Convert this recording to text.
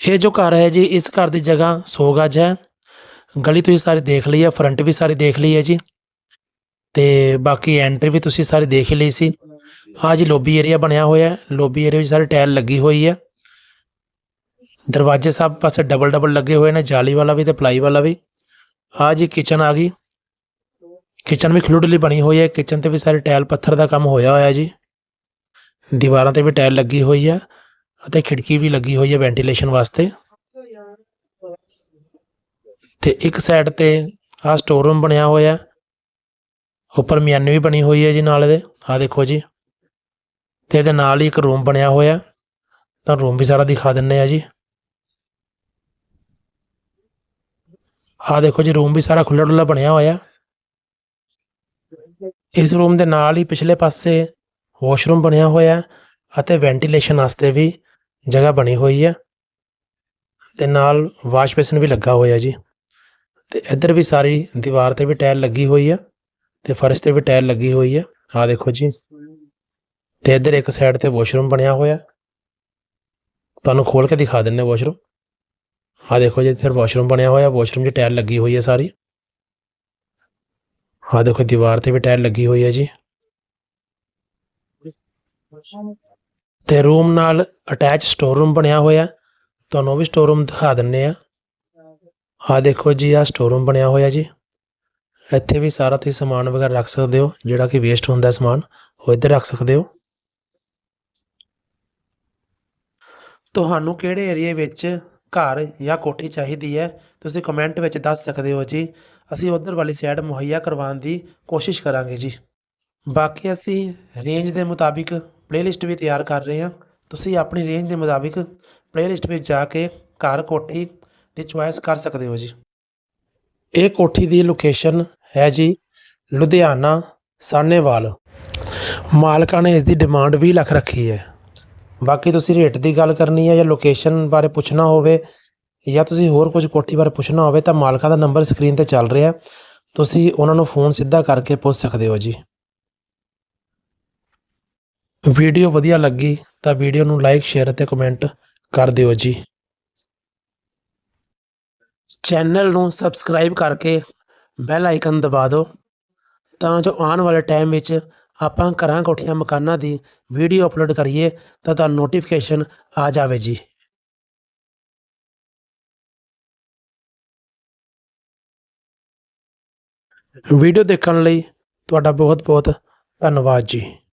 ਇਹ ਜੋ ਘਰ ਹੈ ਜੀ, ਇਸ ਘਰ ਦੀ ਜਗ੍ਹਾ 100 ਗਜ ਹੈ। ਗਲੀ ਤੁਸੀਂ ਸਾਰੀ ਦੇਖ ਲਈ ਹੈ ਫਰੰਟ ਵੀ ਸਾਰੀ ਦੇਖ ਲਈ ਹੈ ਜੀ। ਤੇ ਬਾਕੀ ਐਂਟਰੀ ਵੀ ਤੁਸੀਂ ਸਾਰੀ ਦੇਖ ਹੀ ਲਈ ਸੀ। ਆਹ ਜੀ ਲੋਬੀ ਏਰੀਆ ਬਣਿਆ ਹੋਇਆ ਹੈ। ਲੌਬੀ ਏਰੀਆ ਵਿੱਚ ਸਾਰੀ ਟਾਇਲ ਲੱਗੀ ਹੋਈ ਹੈ। ਦਰਵਾਜ਼ੇ ਸਭ ਪਾਸੇ ਡਬਲ ਡਬਲ ਲੱਗੇ ਹੋਏ ਨੇ, ਜਾਲੀ ਵਾਲਾ ਵੀ ਤੇ ਪਲਾਈ ਵਾਲਾ ਵੀ। ਆਹ ਜੀ ਕਿਚਨ ਆ ਗਈ। ਕਿਚਨ ਵੀ ਖਲੂਡਲੀ ਬਣੀ ਹੋਈ ਹੈ। ਕਿਚਨ ਤੇ ਵੀ ਸਾਰੇ ਟਾਇਲ ਪੱਥਰ ਦਾ ਕੰਮ ਹੋਇਆ ਹੋਇਆ ਜੀ। ਦੀਵਾਰਾਂ ਤੇ ਵੀ ਟਾਇਲ ਲੱਗੀ ਹੋਈ ਹੈ। ਅਤੇ ਖਿੜਕੀ ਵੀ ਲੱਗੀ ਹੋਈ ਹੈ ਵੈਂਟੀਲੇਸ਼ਨ ਵਾਸਤੇ। ਤੇ ਇੱਕ ਸਾਈਡ ਤੇ ਆਹ ਸਟੋਰ ਰੂਮ ਬਣਿਆ ਹੋਇਆ ਉੱਪਰ ਮਿਆਨੀ ਵੀ ਬਣੀ ਹੋਈ ਹੈ ਜੀ ਨਾਲ ਇਹਦੇ। ਆਹ ਦੇਖੋ ਜੀ। ਤੇ ਇਹਦੇ ਨਾਲ ਹੀ ਇੱਕ ਰੂਮ ਬਣਿਆ ਹੋਇਆ ਤਾਂ ਰੂਮ ਵੀ ਸਾਰਾ ਦਿਖਾ ਦਿੰਨੇ ਆ ਜੀ। ਆਹ ਦੇਖੋ ਜੀ ਰੂਮ ਵੀ ਸਾਰਾ ਖੁੱਲ੍ਹਾ ਡੁੱਲਾ ਬਣਿਆ ਹੋਇਆ ਇਸ ਰੂਮ ਦੇ ਨਾਲ ਹੀ ਪਿਛਲੇ ਪਾਸੇ ਵਾਸ਼ਰੂਮ ਬਣਿਆ ਹੋਇਆ ਅਤੇ ਵੈਂਟੀਲੇਸ਼ਨ ਵਾਸਤੇ ਵੀ ਜਗ੍ਹਾ ਬਣੀ ਹੋਈ ਹੈ ਤੇ ਨਾਲ ਵਾਸ਼ ਬੇਸਿਨ ਵੀ ਲੱਗਾ ਹੋਇਆ ਜੀ। ਤੇ ਇੱਧਰ ਵੀ ਸਾਰੀ ਦੀਵਾਰ ਤੇ ਵੀ ਟਾਇਲ ਲੱਗੀ ਹੋਈ ਹੈ ਤੇ ਫਰਸ਼ ਤੇ ਵੀ ਟਾਇਲ ਲੱਗੀ ਹੋਈ ਹੈ ਆਹ ਦੇਖੋ ਜੀ। ਤੇ ਇੱਧਰ ਇੱਕ ਸਾਈਡ ਤੇ ਵਾਸ਼ਰੂਮ ਬਣਿਆ ਹੋਇਆ। ਤੁਹਾਨੂੰ ਖੋਲ ਕੇ ਦਿਖਾ ਦਿੰਨੇ ਵਾਸ਼ਰੂਮ। ਆਹ ਦੇਖੋ ਜੀ ਇੱਧਰ ਵਾਸ਼ਰੂਮ ਬਣਿਆ ਹੋਇਆ। ਵਾਸ਼ਰੂਮ 'ਚ ਟਾਇਲ ਲੱਗੀ ਹੋਈ ਹੈ ਸਾਰੀ। ਆਹ ਦੇਖੋ, ਦੀਵਾਰ ਤੇ ਵੀ ਟਾਇਲ ਲੱਗੀ ਹੋਈ ਹੈ ਜੀ। ਤੇ ਰੂਮ ਨਾਲ ਅਟੈਚ ਸਟੋਰ ਰੂਮ ਬਣਿਆ ਹੋਇਆ ਤੁਹਾਨੂੰ ਉਹ ਵੀ ਸਟੋਰ ਰੂਮ ਦਿਖਾ ਦਿੰਨੇ ਆ ਆਹ ਦੇਖੋ ਜੀ, ਆਹ ਸਟੋਰ ਰੂਮ ਬਣਿਆ ਹੋਇਆ ਜੀ। ਇੱਥੇ ਵੀ ਸਾਰਾ ਤੁਸੀਂ ਸਮਾਨ ਵਗੈਰਾ ਰੱਖ ਸਕਦੇ ਹੋ, ਜਿਹੜਾ ਕਿ ਵੇਸਟ ਹੁੰਦਾ ਸਮਾਨ, ਉਹ ਇੱਧਰ ਰੱਖ ਸਕਦੇ ਹੋ। ਤੁਹਾਨੂੰ ਕਿਹੜੇ ਏਰੀਏ ਵਿੱਚ ਘਰ ਜਾਂ ਕੋਠੀ ਚਾਹੀਦੀ ਹੈ, ਤੁਸੀਂ ਕਮੈਂਟ ਵਿੱਚ ਦੱਸ ਸਕਦੇ ਹੋ ਜੀ। ਅਸੀਂ ਉਧਰ ਵਾਲੀ ਸਾਈਡ ਮੁਹੱਈਆ ਕਰਵਾਉਣ ਦੀ ਕੋਸ਼ਿਸ਼ ਕਰਾਂਗੇ ਜੀ। ਬਾਕੀ ਅਸੀਂ ਰੇਂਜ ਦੇ ਮੁਤਾਬਿਕ ਪਲੇਲਿਸਟ ਵੀ ਤਿਆਰ ਕਰ ਰਹੇ ਹਾਂ। ਤੁਸੀਂ ਆਪਣੀ ਰੇਂਜ ਦੇ ਮੁਤਾਬਿਕ ਪਲੇਲਿਸਟ ਵਿੱਚ ਜਾ ਕੇ ਘਰ ਕੋਠੀ ਦੀ ਚੁਆਇਸ ਕਰ ਸਕਦੇ ਹੋ ਜੀ। ਇਹ ਕੋਠੀ ਦੀ ਲੋਕੇਸ਼ਨ ਹੈ ਜੀ ਲੁਧਿਆਣਾ ਸਾਨੇਵਾਲ ਮਾਲਕਾਂ ਨੇ ਇਸ ਦੀ ਡਿਮਾਂਡ 20 ਲੱਖ ਰੱਖੀ ਹੈ। ਬਾਕੀ ਤੁਸੀਂ ਰੇਟ ਦੀ ਗੱਲ ਕਰਨੀ ਹੈ ਜਾਂ ਲੋਕੇਸ਼ਨ ਬਾਰੇ ਪੁੱਛਣਾ ਹੋਵੇ ਜਾਂ ਤੁਸੀਂ ਹੋਰ ਕੁਝ ਕੋਠੀ ਬਾਰੇ ਪੁੱਛਣਾ ਹੋਵੇ ਤਾਂ ਮਾਲਕਾਂ ਦਾ ਨੰਬਰ ਸਕਰੀਨ ਤੇ ਚੱਲ ਰਿਹਾ। ਤੁਸੀਂ ਉਹਨਾਂ ਨੂੰ ਫੋਨ ਸਿੱਧਾ ਕਰਕੇ ਪੁੱਛ ਸਕਦੇ ਹੋ ਜੀ। ਵੀਡੀਓ ਵਧੀਆ ਲੱਗੀ ਤਾਂ ਵੀਡੀਓ ਨੂੰ ਲਾਈਕ ਸ਼ੇਅਰ ਅਤੇ ਕਮੈਂਟ ਕਰ ਦਿਓ ਜੀ। ਚੈਨਲ ਨੂੰ ਸਬਸਕ੍ਰਾਈਬ ਕਰਕੇ ਬੈਲ ਆਈਕਨ ਦਬਾ ਦਿਓ ਤਾਂ ਜੋ ਆਉਣ ਵਾਲੇ ਟਾਈਮ ਵਿੱਚ ਆਪਾਂ ਘਰਾਂ ਕੋਠੀਆਂ ਮਕਾਨਾਂ ਦੀ ਵੀਡੀਓ ਅਪਲੋਡ ਕਰੀਏ ਤਾਂ ਤੁਹਾਨੂੰ ਨੋਟੀਫਿਕੇਸ਼ਨ ਆ ਜਾਵੇ ਜੀ। ਵੀਡੀਓ ਦੇਖਣ ਲਈ ਤੁਹਾਡਾ ਬਹੁਤ ਬਹੁਤ ਧੰਨਵਾਦ ਜੀ।